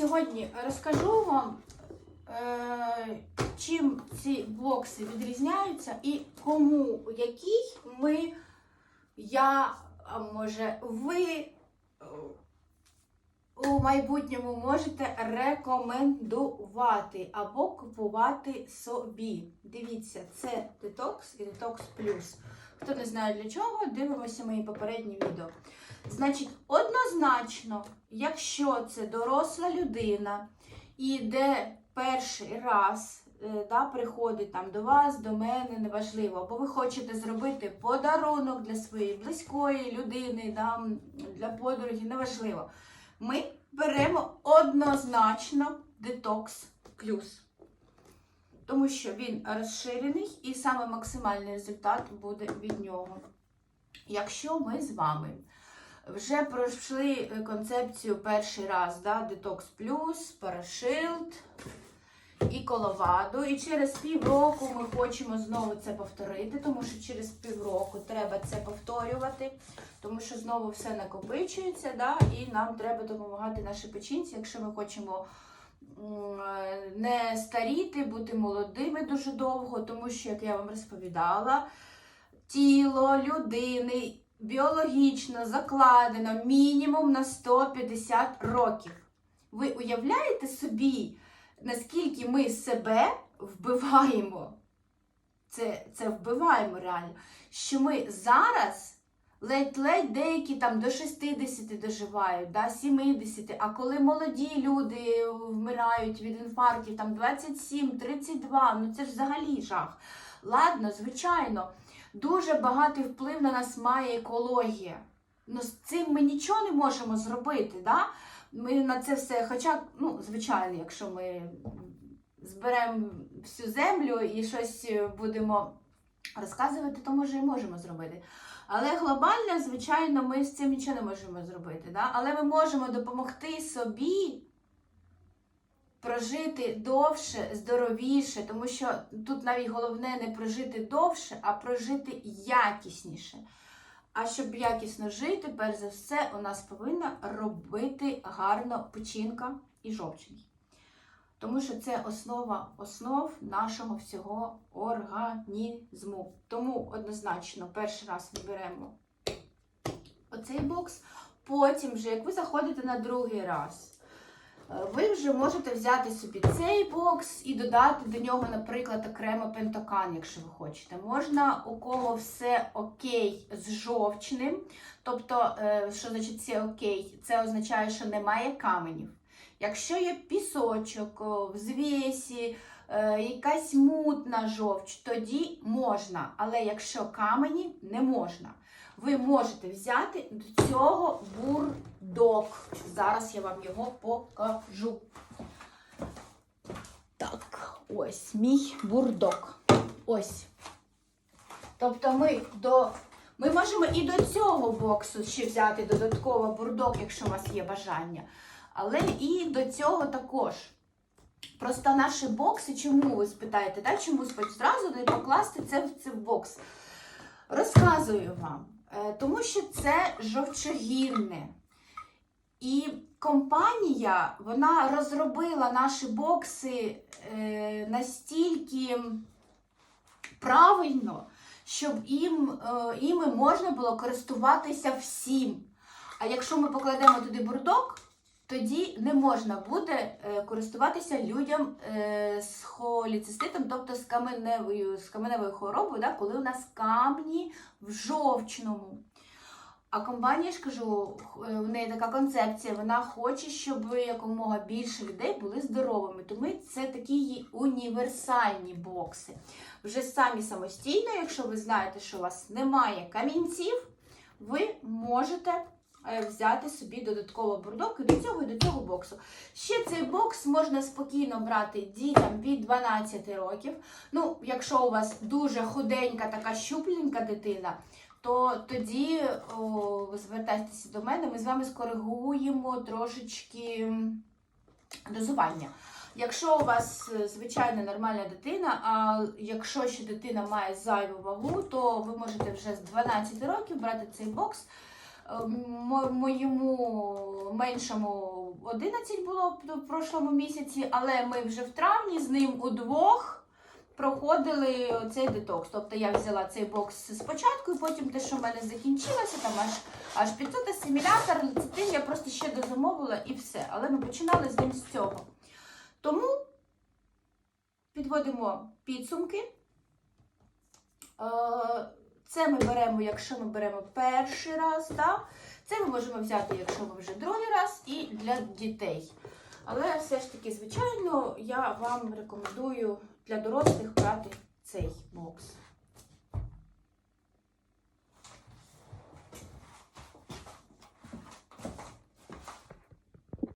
сьогодні розкажу вам, е, чим ці бокси відрізняються і кому який ми, я, а може ви у майбутньому можете рекомендувати або купувати собі. Дивіться, це детокс і детокс плюс. Хто не знає для чого, дивимося мої попередні відео. Значить, однозначно, якщо це доросла людина і де перший раз е, да, приходить там до вас, до мене, неважливо, або ви хочете зробити подарунок для своєї близької людини, да, для подруги, неважливо. Ми беремо однозначно детокс плюс. Тому що він розширений і саме максимальний результат буде від нього. Якщо ми з вами вже пройшли е, концепцію перший раз, да, Detox Plus, Parashield і Коловаду. І через півроку ми хочемо знову це повторити, тому що через півроку треба це повторювати, тому що знову все накопичується, да, і нам треба допомагати нашій печінці, якщо ми хочемо не старіти, бути молодими дуже довго, тому що, як я вам розповідала, тіло людини біологічно закладено мінімум на 150 років. Ви уявляєте собі, наскільки ми себе вбиваємо? Це, це вбиваємо реально. Що ми зараз ледь-ледь деякі там до 60 доживають, да, 70, а коли молоді люди вмирають від інфарктів, там 27-32, ну це ж взагалі жах. Ладно, звичайно, дуже багатий вплив на нас має екологія. Ну, з цим ми нічого не можемо зробити. Да? Ми на це все, хоча, ну, звичайно, якщо ми зберемо всю землю і щось будемо розказувати, то може і можемо зробити. Але глобально, звичайно, ми з цим нічого не можемо зробити. Да? Але ми можемо допомогти собі прожити довше, здоровіше, тому що тут навіть головне не прожити довше, а прожити якісніше. А щоб якісно жити, перш за все, у нас повинна робити гарно печінка і жовчний. Тому що це основа основ нашого всього організму. Тому однозначно перший раз ми беремо оцей бокс, потім, вже, як ви заходите на другий раз, е, ви вже можете взяти собі цей бокс і додати до нього, наприклад, окремо пентокан, якщо ви хочете. Можна у кого все окей з жовчним. Тобто, е, що значить це окей? Це означає, що немає каменів. Якщо є пісочок, в звісі, е, якась мутна жовч, тоді можна. Але якщо камені, не можна. Ви можете взяти до цього бурдок. Зараз я вам його покажу. Так, ось мій бурдок. Ось. Тобто ми до. Ми можемо і до цього боксу ще взяти додатково бурдок, якщо у вас є бажання. Але і до цього також. Просто наші бокси, чому ви спитаєте, да? чому зразу не покласти це в цей бокс? Розказую вам. Е, Тому що це жовчогінне. І компанія вона розробила наші бокси е, настільки правильно, щоб їм, е, іми можна було користуватися всім. А якщо ми покладемо туди бурдок, тоді не можна буде е, користуватися людям е, з холіциститом, тобто з каменевою, з каменевою хворобою, да, коли у нас камні в жовчному. А компанія, ж кажу, е, в неї така концепція, вона хоче, щоб якомога більше людей були здоровими. Тому це такі її універсальні бокси. Вже самі самостійно, якщо ви знаєте, що у вас немає камінців, ви можете е, взяти собі додатково бурдок і до цього, і до цього боксу. Ще цей бокс можна спокійно брати дітям від 12 років. Ну, якщо у вас дуже худенька, така щупленька дитина, то тоді о, звертайтеся до мене, ми з вами скоригуємо трошечки дозування. Якщо у вас е, звичайна нормальна дитина, а якщо ще дитина має зайву вагу, то ви можете вже з 12 років брати цей бокс. Мо- моєму меншому 11 було в прошлому місяці, але ми вже в травні з ним удвох проходили цей детокс. Тобто я взяла цей бокс спочатку, і потім те, що в мене закінчилося, там аж, аж 500 асимілятор, лецитин я просто ще дозамовила і все. Але ми починали з ним з цього. Тому підводимо підсумки. Це ми беремо, якщо ми беремо перший раз, да? це ми можемо взяти, якщо ми вже другий раз, і для дітей. Але все ж таки, звичайно, я вам рекомендую для дорослих брати цей бокс.